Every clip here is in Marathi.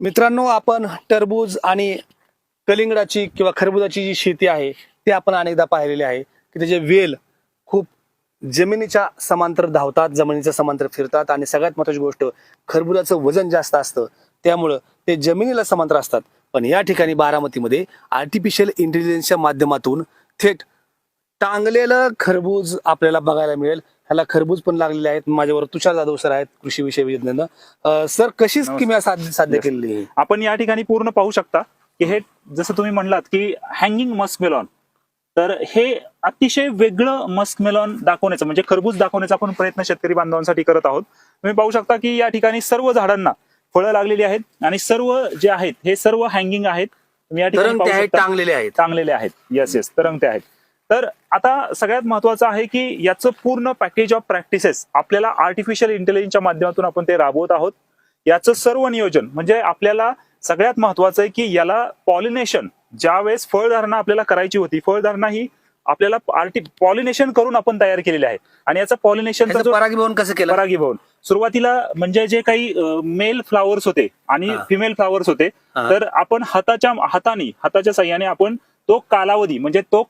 मित्रांनो आपण टरबूज आणि कलिंगडाची किंवा खरबुजाची जी शेती आहे ती आपण अनेकदा पाहिलेली आहे की त्याचे वेल खूप जमिनीच्या समांतर धावतात जमिनीच्या समांतर फिरतात आणि सगळ्यात महत्वाची गोष्ट खरबुजाचं वजन जास्त असतं. त्यामुळं ते जमिनीला समांतर असतात. पण या ठिकाणी बारामतीमध्ये आर्टिफिशियल इंटेलिजन्सच्या माध्यमातून थेट टांगलेलं खरबूज आपल्याला बघायला मिळेल. ह्याला खरबूज पण लागलेले आहेत. माझ्यावर तुषार जाधव सर आहेत कृषी विषय विज्ञान. सर कशी स्कीम साध्य साध्य. केलेली आहे? आपण या ठिकाणी पूर्ण पाहू शकता की हे जसं तुम्ही म्हणलात की हँगिंग मस्कमेलॉन तर हे अतिशय वेगळं मस्कमेलॉन दाखवण्याचं म्हणजे खरबूज दाखवण्याचा आपण प्रयत्न शेतकरी बांधवांसाठी करत आहोत. तुम्ही पाहू शकता की या ठिकाणी सर्व झाडांना फळं लागलेली आहेत आणि सर्व जे आहेत हे सर्व हँगिंग आहेत. तुम्ही या ठिकाणी आहेत. टांगलेले आहेत. चांगलेले आहेत. येस येस तरंगते आहेत. तर आता सगळ्यात महत्वाचं आहे की याचं पूर्ण पॅकेज ऑफ प्रॅक्टिसेस आपल्याला आर्टिफिशियल इंटेलिजन्सच्या माध्यमातून आपण ते राबवत आहोत याचं सर्व नियोजन म्हणजे आपल्याला सगळ्यात महत्वाचं आहे की याला पॉलिनेशन ज्यावेळेस फळधारणा आपल्याला करायची होती फळधारणा ही आपल्याला आर्टि पॉलिनेशन करून आपण तयार केलेली आहे आणि याचं जो परागीभवन कसं केलं परागीभवन सुरुवातीला म्हणजे जे काही मेल फ्लावर्स होते आणि. फिमेल फ्लावर्स होते. तर आपण हाताच्या हाताने हाताच्या साह्याने आपण तो कालावधी म्हणजे तो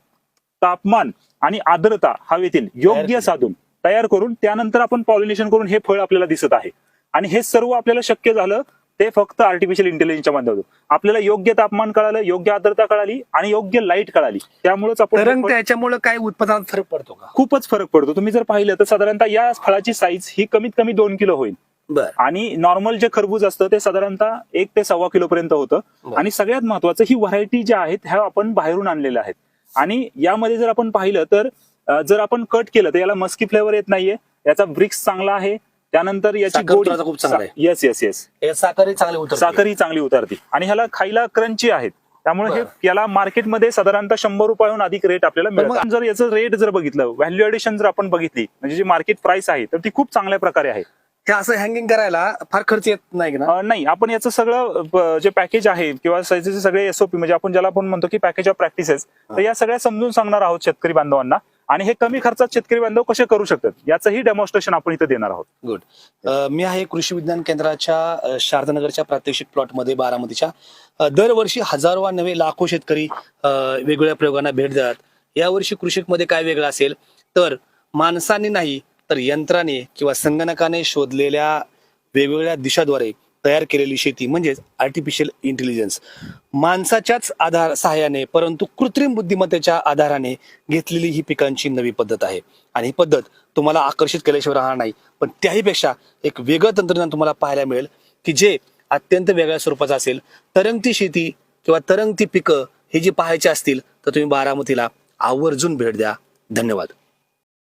तापमान आणि आर्द्रता हवेतील योग्य. साधून तयार करून त्यानंतर आपण पॉलिनेशन करून हे फळ आपल्याला दिसत आहे. आणि हे सर्व आपल्याला शक्य झालं ते फक्त आर्टिफिशियल इंटेलिजन्सच्या माध्यमातून. आपल्याला योग्य तापमान कळालं योग्य आर्द्रता कळाली आणि योग्य लाइट कळाली. त्यामुळेच आपण त्याच्यामुळे काही उत्पादनात फरक पडतो का? खूपच फरक पडतो. तुम्ही जर पाहिलं तर साधारणतः या फळाची साईज ही कमीत कमी दोन किलो होईल. बर. आणि नॉर्मल जे खरबूज असतं ते साधारणतः एक ते सव्वा किलो पर्यंत होतं. आणि सगळ्यात महत्वाचं ही व्हरायटी ज्या आहेत ह्या आपण बाहेरून आणलेल्या आहेत. आणि यामध्ये जर आपण पाहिलं तर जर आपण कट केलं तर याला मस्की फ्लेवर येत नाहीये. याचा ब्रिक्स चांगला आहे. त्यानंतर याची साखर गोडी खूप चांगला आहे. येस येस येस साखरही चांगली उतर साखर ही चांगली उतरते. आणि ह्याला खायला क्रंची आहेत. त्यामुळे हे. याला मार्केटमध्ये साधारणतः शंभर रुपयाहून अधिक रेट आपल्याला मिळतात. जर याचं रेट जर बघितलं व्हॅल्यू एडिशन जर आपण बघितली म्हणजे जी मार्केट प्राइस आहे तर ती खूप चांगल्या प्रकारे आहे. हे असं हँगिंग करायला फार खर्च येत नाही ना? नाही आपण याचं सगळं जे पॅकेज आहे किंवा सगळे एसओपी म्हणजे आपण ज्याला आपण म्हणतो की पॅकेज ऑफ प्रॅक्टिसेस तर या सगळ्या समजून सांगणार आहोत शेतकरी बांधवांना. आणि हे कमी खर्चात शेतकरी बांधव कसे करू शकतात? याचंही डेमॉन्स्ट्रेशन आपण इथं देणार आहोत. गुड मी आहे कृषी विज्ञान केंद्राच्या अ, शारदानगरच्या प्रात्यक्षिक प्लॉटमध्ये बारामतीच्या. अ, दरवर्षी हजारो वा नवे लाखो शेतकरी अ, वेगवेगळ्या प्रयोगांना भेट देतात. यावर्षी कृषीमध्ये काय वेगळं असेल? तर माणसाने नाही तर यंत्राने किंवा संगणकाने शोधलेल्या वेगवेगळ्या दिशाद्वारे तयार केलेली शेती म्हणजेच आर्टिफिशियल इंटेलिजन्स माणसाच्याच आधार सहाय्याने परंतु कृत्रिम बुद्धिमत्तेच्या आधाराने घेतलेली ही पिकांची नवी पद्धत आहे. आणि ही पद्धत तुम्हाला आकर्षित केल्याशिवाय राहणार नाही. पण त्याहीपेक्षा एक वेगळं तंत्रज्ञान तुम्हाला पाहायला मिळेल की जे अत्यंत वेगळ्या स्वरूपाचं असेल. तरंगती शेती किंवा तरंगती पिकं ही जी पाहायची असतील तर तुम्ही बारामतीला आवर्जून भेट द्या. धन्यवाद.